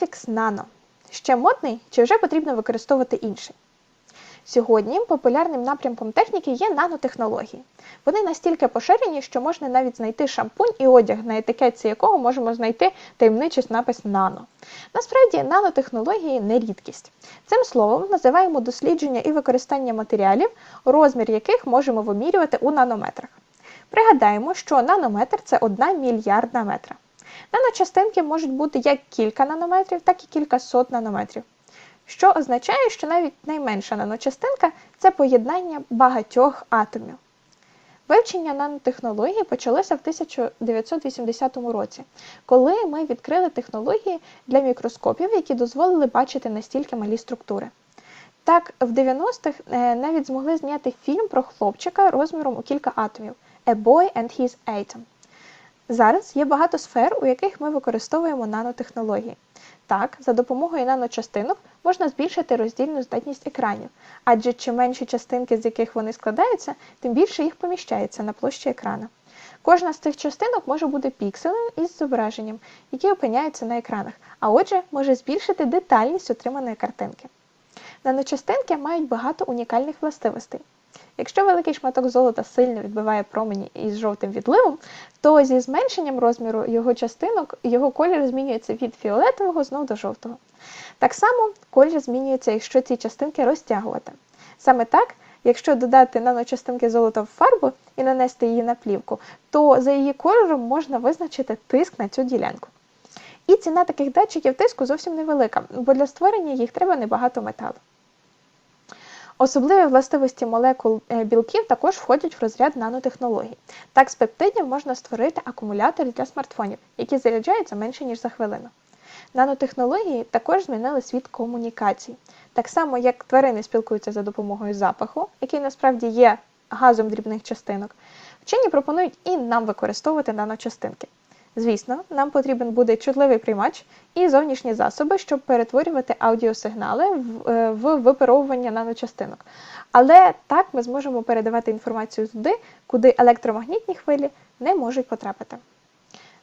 Префікс нано. Ще модний чи вже потрібно використовувати інший? Сьогодні популярним напрямком техніки є нанотехнології. Вони настільки поширені, що можна навіть знайти шампунь і одяг, на етикетці якого можемо знайти таємничий напис нано. Насправді, нанотехнології не рідкість. Цим словом називаємо дослідження і використання матеріалів, розмір яких можемо вимірювати у нанометрах. Пригадаємо, що нанометр це одна мільярдна метра. Наночастинки можуть бути як кілька нанометрів, так і кількасот нанометрів. Що означає, що навіть найменша наночастинка це поєднання багатьох атомів. Вивчення нанотехнології почалося в 1980 році, коли ми відкрили технології для мікроскопів, які дозволили бачити настільки малі структури. Так, в 90-х е, навіть змогли зняти фільм про хлопчика розміром у кілька атомів A Boy and His Atom. Зараз є багато сфер, у яких ми використовуємо нанотехнології. Так, за допомогою наночастинок можна збільшити роздільну здатність екранів, адже чим менші частинки, з яких вони складаються, тим більше їх поміщається на площі екрана. Кожна з цих частинок може бути пікселем із зображенням, які опиняються на екранах, а отже, може збільшити детальність отриманої картинки. Наночастинки мають багато унікальних властивостей. Якщо великий шматок золота сильно відбиває промені із жовтим відливом, то зі зменшенням розміру його частинок його колір змінюється від фіолетового знов до жовтого. Так само колір змінюється, якщо ці частинки розтягувати. Саме так, якщо додати наночастинки золота в фарбу і нанести її на плівку, то за її кольором можна визначити тиск на цю ділянку. І ціна таких датчиків тиску зовсім невелика, бо для створення їх треба небагато металу. Особливі властивості молекул е, білків також входять в розряд нанотехнологій. Так, з пептидів можна створити акумулятори для смартфонів, які заряджаються менше, ніж за хвилину. Нанотехнології також змінили світ комунікацій. Так само, як тварини спілкуються за допомогою запаху, який насправді є газом дрібних частинок, вчені пропонують і нам використовувати наночастинки. Звісно, нам потрібен буде чутливий приймач і зовнішні засоби, щоб перетворювати аудіосигнали в, е, в випаровування наночастинок. Але так ми зможемо передавати інформацію туди, куди електромагнітні хвилі не можуть потрапити.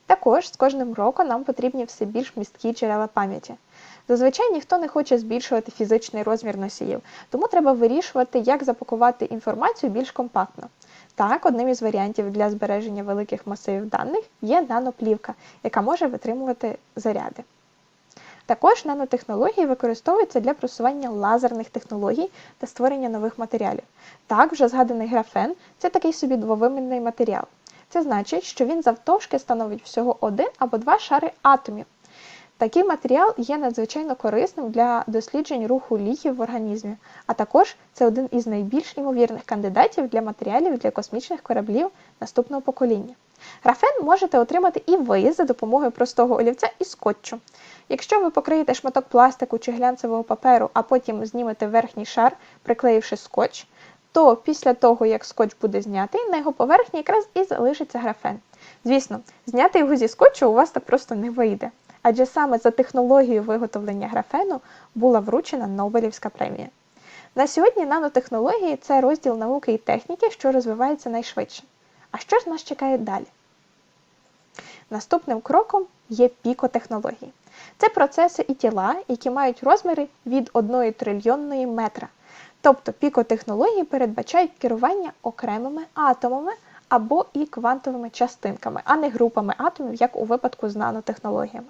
Також з кожним роком нам потрібні все більш місткі джерела пам'яті. Зазвичай ніхто не хоче збільшувати фізичний розмір носіїв, тому треба вирішувати, як запакувати інформацію більш компактно. Так, одним із варіантів для збереження великих масивів даних є наноплівка, яка може витримувати заряди. Також нанотехнології використовуються для просування лазерних технологій та створення нових матеріалів. Так, вже згаданий графен це такий собі двовимірний матеріал. Це значить, що він завтовшки становить всього один або два шари атомів. Такий матеріал є надзвичайно корисним для досліджень руху ліків в організмі, а також це один із найбільш імовірних кандидатів для матеріалів для космічних кораблів наступного покоління. Графен можете отримати і ви за допомогою простого олівця і скотчу. Якщо ви покриєте шматок пластику чи глянцевого паперу, а потім знімете верхній шар, приклеївши скотч, то після того, як скотч буде знятий, на його поверхні якраз і залишиться графен. Звісно, зняти його зі скотчу у вас так просто не вийде адже саме за технологією виготовлення графену була вручена Нобелівська премія. На сьогодні нанотехнології це розділ науки і техніки, що розвивається найшвидше. А що ж нас чекає далі? Наступним кроком є пікотехнології. Це процеси і тіла, які мають розміри від 1 трильйонної метра. Тобто пікотехнології передбачають керування окремими атомами або і квантовими частинками, а не групами атомів, як у випадку з нанотехнологіями.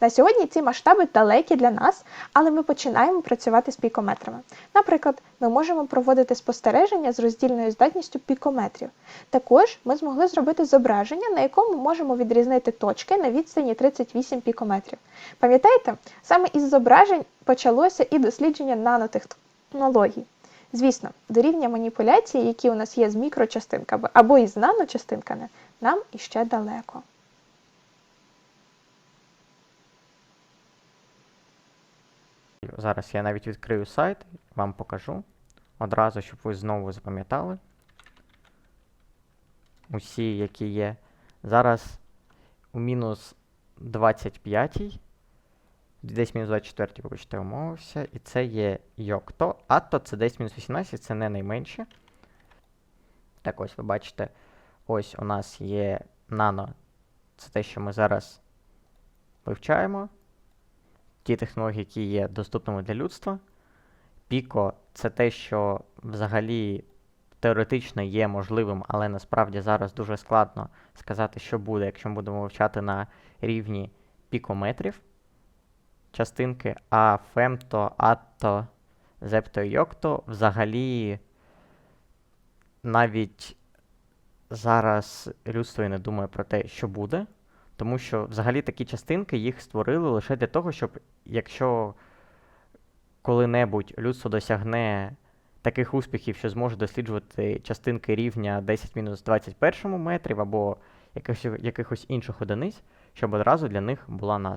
На сьогодні ці масштаби далекі для нас, але ми починаємо працювати з пікометрами. Наприклад, ми можемо проводити спостереження з роздільною здатністю пікометрів. Також ми змогли зробити зображення, на якому можемо відрізнити точки на відстані 38 пікометрів. Пам'ятаєте, саме із зображень почалося і дослідження нанотехнологій. Звісно, до рівня маніпуляції, які у нас є з мікрочастинками або із наночастинками, нам іще далеко. Зараз я навіть відкрию сайт, вам покажу. Одразу, щоб ви знову запам'ятали. Усі, які є. Зараз у мінус 25, десь мінус 24, вибачте, умовився. І це є Йокто. Атто це десь мінус 18, це не найменше. Так ось ви бачите, ось у нас є нано. Це те, що ми зараз вивчаємо. Ті технології, які є доступними для людства. Піко це те, що взагалі теоретично є можливим, але насправді зараз дуже складно сказати, що буде, якщо ми будемо вивчати на рівні пікометрів частинки, а фемто, атто, зепто і йокто взагалі навіть зараз людство і не думає про те, що буде, тому що взагалі такі частинки їх створили лише для того, щоб якщо коли-небудь людство досягне таких успіхів, що зможе досліджувати частинки рівня 10-21 метрів або якихось, якихось інших одиниць, щоб одразу для них була назва.